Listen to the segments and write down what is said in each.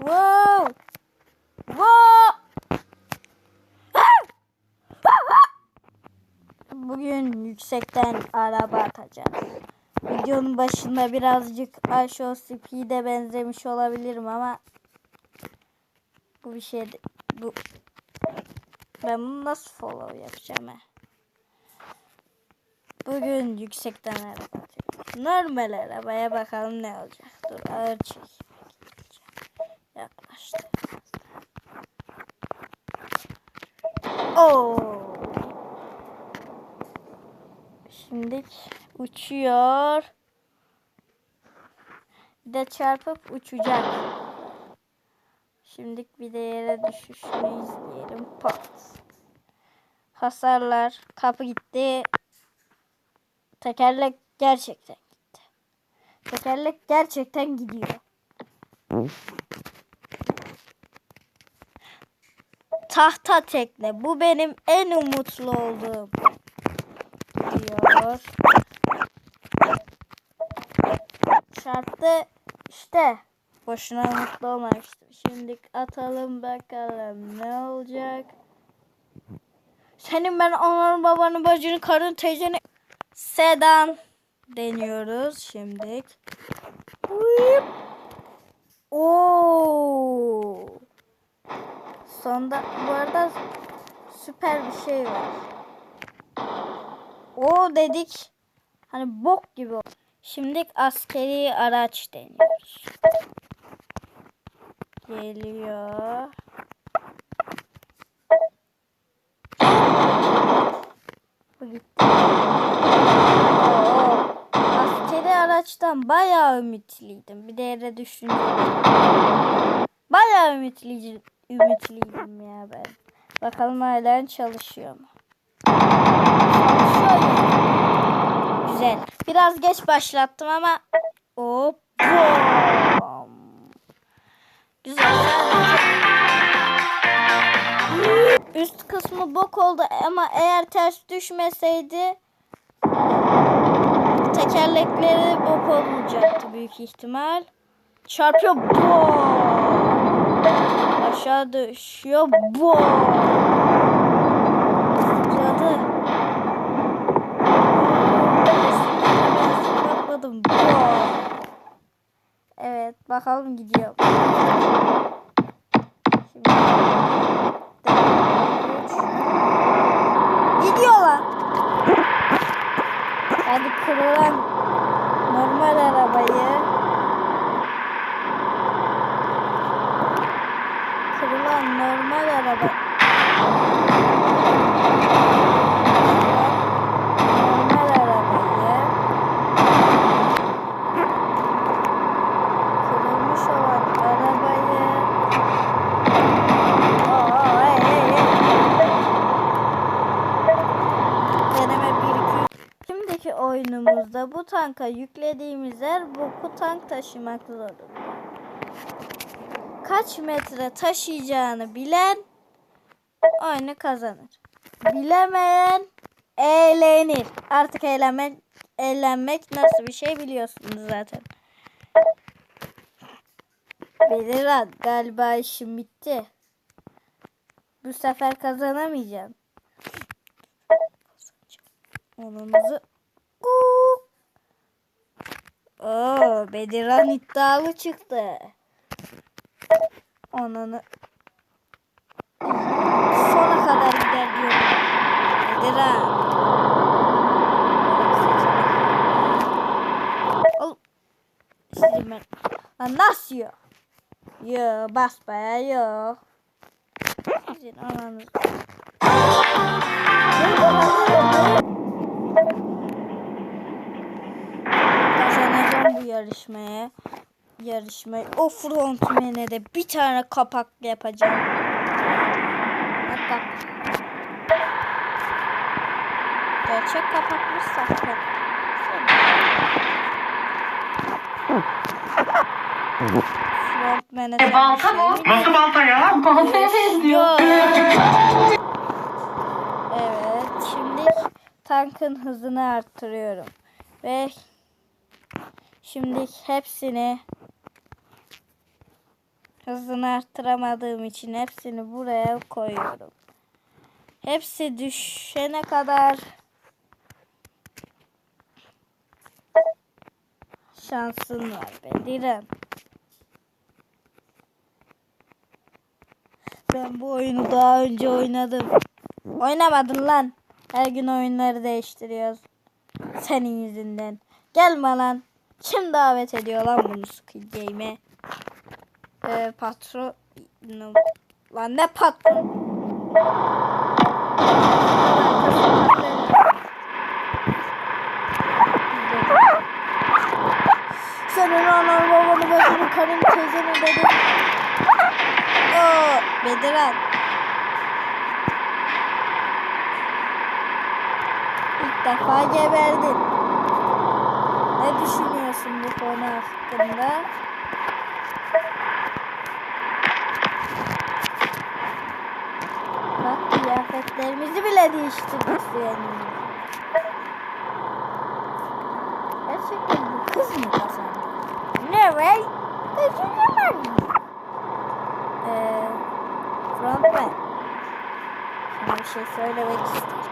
Wow. Wow. Bugün yüksekten araba atacağız. Videonun başında birazcık Aşo Speed'e benzemiş olabilirim ama bu bir şey bu ben bunu nasıl follow yapacağım he? Bugün yüksekten araba atacağız. Normal arabaya bakalım ne olacak. Dur ağır çek. Oo. Şimdi uçuyor. Bir de çarpıp uçacak. Şimdi bir de yere düşüşünü izleyelim. Pat. Hasarlar. Kapı gitti. Tekerlek gerçekten gitti. Tekerlek gerçekten gidiyor. Tahta tekne. Bu benim en umutlu olduğum. Gidiyor. Çarptı. İşte. Boşuna umutlu olmamıştım. Şimdi atalım bakalım ne olacak. Senin ben ananın babanın bacını karın teyzeni sedan deniyoruz şimdi. Oo. Sonda bu arada süper bir şey var. O dedik. Hani bok gibi. Şimdi askeri araç deniyoruz. Geliyor. Bu gitti. Oo. Askeri araçtan bayağı ümitliydim. Bir de yere düşünce. Bayağı ümitliydim, ümitliydim ya ben. Bakalım hala çalışıyor mu? Çalışıyor. Güzel. Biraz geç başlattım ama hop. bom. Güzel. Üst kısmı bok oldu ama eğer ters düşmeseydi tekerlekleri bok olmayacaktı büyük ihtimal. Çarpıyor. Bom. Aşağı düşüyor. Zıpladı. Ben zıplamadım. Bom. Evet bakalım gidiyor. Şimdi. Gidiyor lan. Hadi kırılan normal arabayı kırılan normal araba normal arabayı kırılmış olan arabayı Oo, hey, hey, hey. Deneme 1 2 Şimdiki oyunumuzda bu tanka yüklediğimiz her boku tank taşımak zorunda. Kaç metre taşıyacağını bilen oyunu kazanır. Bilemeyen eğlenir. Artık eğlenmek, eğlenmek nasıl bir şey biliyorsunuz zaten. Beliran galiba işim bitti. Bu sefer kazanamayacağım. Onumuzu Uuu. Oo, Bediran iddialı çıktı. Onunu sona kadar gider diyorum. Bediran. Lan nasıl yok? Yo basbaya yok. Sizin ananız. Kazanacağım bu yarışmaya. Yarışmayı. O frontmene de bir tane kapak yapacağım. Bak bak. Gerçek kapakmış sahte. Frontmene de E, balta bu. Nasıl balta ya? Baltaya benziyor. Evet, şimdi tankın hızını arttırıyorum. Ve şimdi hepsini hızını arttıramadığım için hepsini buraya koyuyorum. Hepsi düşene kadar şansın var Bedirem. Ben bu oyunu daha önce oynadım. Oynamadın lan. Her gün oyunları değiştiriyoruz. Senin yüzünden. Gelme lan. Kim davet ediyor lan bunu Squid Game'e? Ee, patron... Lan ne patron? Senin anan babanı bacını karın teyzeni dedi. Oo, Bediren. İlk defa geberdin. Ne düşünüyorsun bu konu hakkında? Bak kıyafetlerimizi bile değiştirdik senin. Gerçekten bu kız mı kazandı? Ne be? Kaçıncı Eee frontman. Sana bir şey söylemek isterim.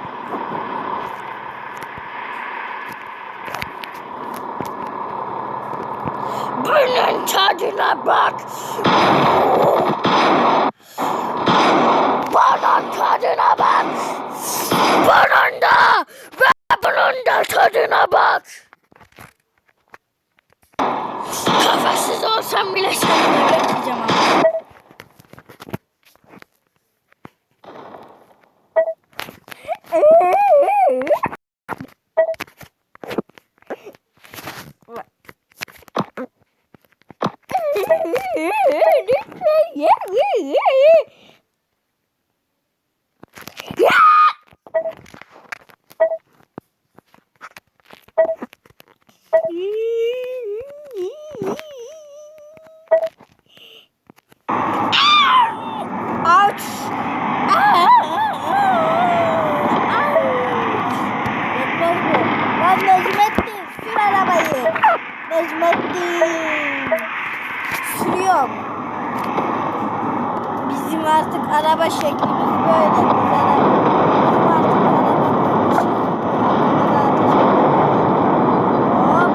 Bunun tadına bak. Bunun tadına bak. Bunun da ve bunun da tadına bak. Kafasız olsam bile seni öğreteceğim ama. Aç. Yetmez bu. Lan Necmettin sür arabayı. Necmettin. Sürüyorum. Bizim artık araba şeklimiz böyle. Biz ara- Bizim artık arabanın şekli. Arkada da ateş ediyor. Hop.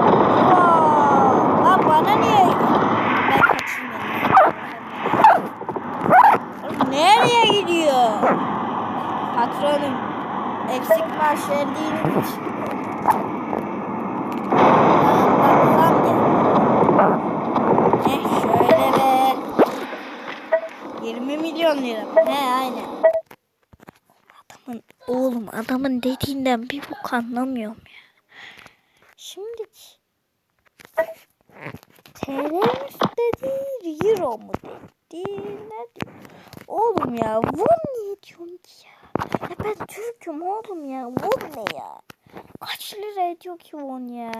hop. Lan bana niye? Ben kaçayım ben. Oğlum Nereye gidiyor? Patronum eksik maaş verdiğiniz için. Zam gel. Heh şöyle be. 20 lira. He aynen. Adamın oğlum adamın dediğinden bir bok anlamıyorum ya. Şimdi TL mi dedi, euro mu dedi, ne diyor? Oğlum ya, won niye diyorsun ki ya? Ya ben Türk'üm oğlum ya, won ne ya? Kaç lira ediyor ki won ya?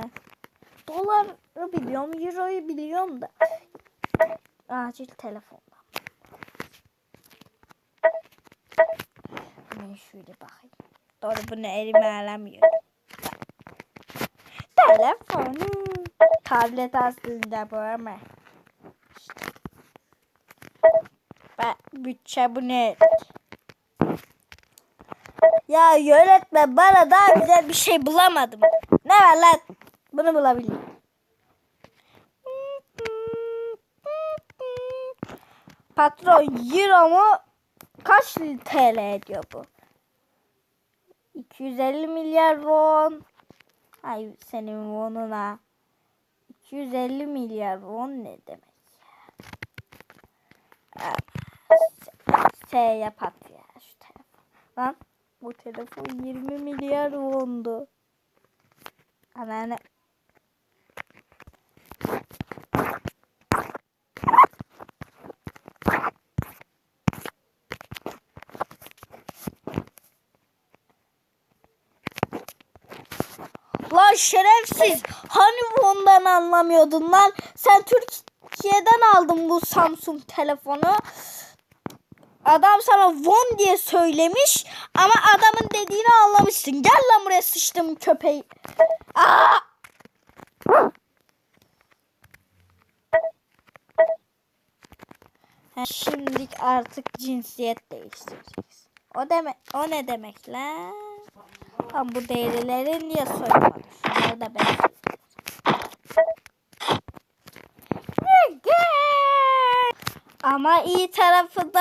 Doları biliyorum, euroyu biliyorum da. Acil telefonla. Ben şöyle bakayım. Doğru bunu elime alamıyorum. Telefonum. Tablet aslında bu ama. İşte. Ben bütçe bu ne? Ya yönetmen bana daha güzel bir şey bulamadım. Ne var lan? Bunu bulabildim. Patron euro mu? Kaç TL ediyor bu? 250 milyar won. Ay senin wonuna. 250 milyar won ne demek ya? S yap at ya şu telefon. Lan bu telefon 20 milyar wondu. Anneanne. Lan şerefsiz. Hani bundan anlamıyordun lan? Sen Türkiye'den aldın bu Samsung telefonu. Adam sana Von diye söylemiş ama adamın dediğini anlamışsın. Gel lan buraya sıçtım köpeği. Aa! Şimdilik artık cinsiyet değiştireceğiz. O demek o ne demek lan? Tam bu derileri niye soymadın? Şunları da ben. Ama iyi tarafı da